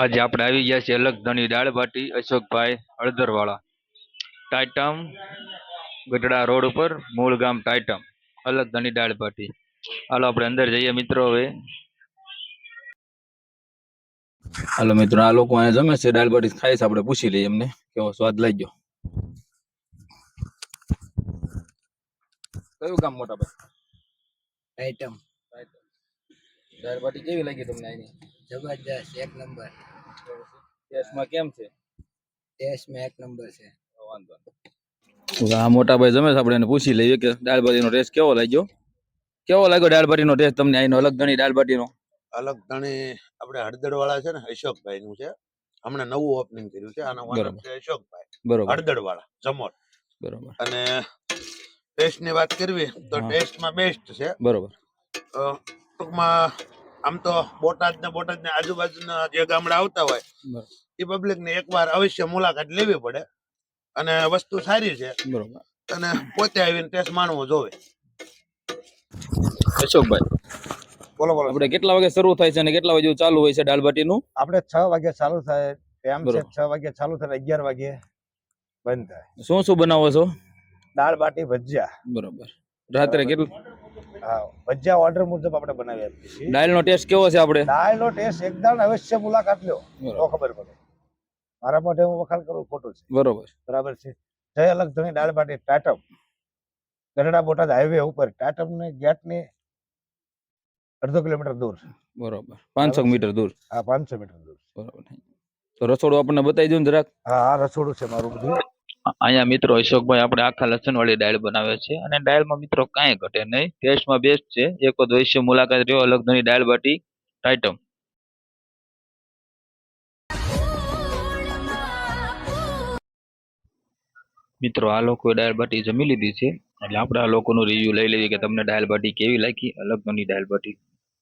આજે આપણે આવી ગયા છીએ અલગ ધણી દાળ બાટી અશોકભાઈ હળદરવાળા. ટાઇટમ ગઢડા રોડ ઉપર મૂળ ગામ ટાઇટમ અલગ ધણી દાળ બાટી હાલો આપણે અંદર જઈએ મિત્રો હવે. હાલો મિત્રો આ લોકો અહીંયા જમે છે દાળ બાટી ખાય છે આપણે પૂછી લઈએ એમને કેવો સ્વાદ લાગ્યો. કયું ગામ મોટા ભાઈ? આઈટમ દાળ બાટી કેવી લાગી તમને આની જબરજસ્ત એક નંબર. ટેસ્ટમાં કેમ છે? ટેસ્ટમાં એક નંબર છે. વાંધો આ મોટા ભાઈ જમે છે આપણે એને પૂછી લઈએ કે દાળ બાટીનો ટેસ્ટ કેવો લાગ્યો? કેવો લાગ્યો દાળ બાટીનો ટેસ્ટ તમને? આનો અલગ ધણી દાળ બાટીનો અલગ ધણી આપણે હળદર વાળા છે ને અશોકભાઈ નું છે. હમણાં નવું ઓપનિંગ કર્યું છે આનો ઓનર છે અશોકભાઈ. બરોબર. હળદર વાળા જમોટ બરોબર. અને ટેસ્ટની વાત કરવી તો ટેસ્ટ ટેસ્ટમાં બેસ્ટ છે. બરોબર. ટૂંકમાં આમ તો બોટાદ ને બોટાદ ને આજુબાજુના જે ગામડા આવતા હોય એ પબ્લિક ને એકવાર અવશ્ય મુલાકાત લેવી પડે. અને વસ્તુ સારી છે. અને પોતે આવીને ટેસ્ટ માણવો જોવે. અશોકભાઈ બોલો બોલો. આપણે કેટલા વાગે શરૂ થાય છે અને કેટલા વાગે ચાલુ હોય છે દાળ બાટીનું આપણે છ વાગે ચાલુ થાય. ટાઈમ છે. છ વાગે ચાલુ થાય અગિયાર વાગે બંધ થાય. શું શું બનાવો છો? દાળ બાટી ભજીયા. બરોબર. રાત્રે કેટલું હા ભજીયા ઓર્ડર મુજબ આપણે બનાવી આપીએ છીએ. દાળનો ટેસ્ટ કેવો છે આપણે? દાળનો ટેસ્ટ એકદમ અવશ્ય મુલાકાત લ્યો તો ખબર પડે. મારા માટે હું વખાણ કરું ખોટું છે. બરોબર. બરાબર છે. જય અલગ ધણી દાળ બાટી ટાટમ. ગઢડા બોટાદ હાઈવે ઉપર ટાટમ ને ગેટ ને અડધો કિલોમીટર દૂર. બરોબર. પાંચસો મીટર દૂર. હા પાંચસો મીટર દૂર. બરોબર. તો રસોડું આપણને બતાવી દો ને જરાક. હા રસોડું છે મારું બધું. અહીંયા મિત્રો અશોકભાઈ આપણે આખા લસણ વાળી દાળ બનાવે છે અને ડાળમાં મિત્રો કાંઈ ઘટે નહીં. ટેસ્ટમાં બેસ્ટ છે. એક વખત વૈશ્ય મુલાકાત રહ્યો અલગ ધણી દાળ બાટી આઈટમ મિત્રો આ લોકોએ દાળ બાટી જમી લીધી છે. એટલે આપણે આ લોકોનું રિવ્યુ લઈ લઈએ કે તમને દાળ બાટી કેવી લાગી? અલગ ધણી દાળ બાટી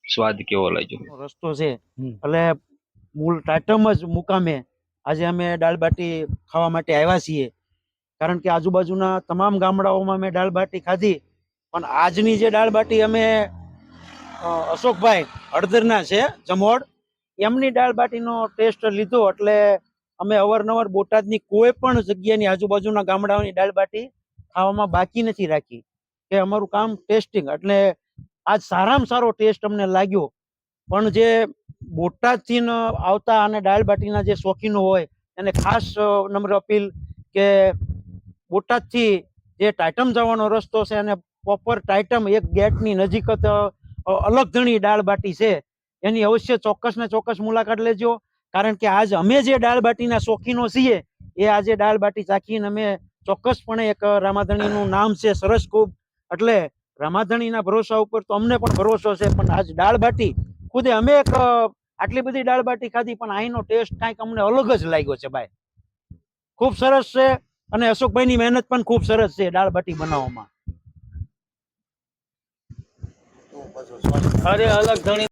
સ્વાદ કેવો લાગ્યો? રસ્તો છે. એટલે મૂળ ટાટમ જ મુકામે આજે અમે દાળ બાટી ખાવા માટે આવ્યા છીએ. કારણ કે આજુબાજુના તમામ ગામડાઓમાં મેં દાળ બાટી ખાધી, પણ આજની જે દાળ બાટી અમે અશોકભાઈ હળદરના છે, જમોડ, એમની દાળ બાટીનો ટેસ્ટ લીધો એટલે અમે અવારનવાર બોટાદની કોઈ પણ જગ્યાની આજુબાજુના ગામડાઓની દાળ બાટી ખાવામાં બાકી નથી રાખી, કે અમારું કામ ટેસ્ટિંગ, એટલે આજ સારામાં સારો ટેસ્ટ અમને લાગ્યો. પણ જે બોટાદથી આવતા અને દાળ બાટીના જે શોખીનો હોય, એને ખાસ નમ્ર અપીલ કે બોટાદથી જે ટાઇટમ જવાનો રસ્તો છે અને પ્રોપર ટાઇટમ એક ગેટની નજીક જ અલગ ધણી દાળ બાટી છે. એની અવશ્ય ચોક્કસ ને ચોક્કસ મુલાકાત લેજો. કારણ કે આજ અમે જે દાળ બાટીના શોખીનો છીએ, એ આજે દાળ બાટી ચાખીને અમે ચોક્કસપણે એક રામાધણીનું નામ છે સરસ ખૂબ. એટલે રામાધણીના ભરોસા ઉપર તો અમને પણ ભરોસો છે, પણ આજ દાળ બાટી, ખુદે અમે એક આટલી બધી દાળ બાટી ખાધી, પણ અહીંનો ટેસ્ટ કાંઈક અમને અલગ જ લાગ્યો છે, ભાઈ. ખૂબ સરસ છે. અને અશોકભાઈની મહેનત પણ ખૂબ સરસ છે દાળ બાટી બનાવવામાં. અરે અલગ ધણી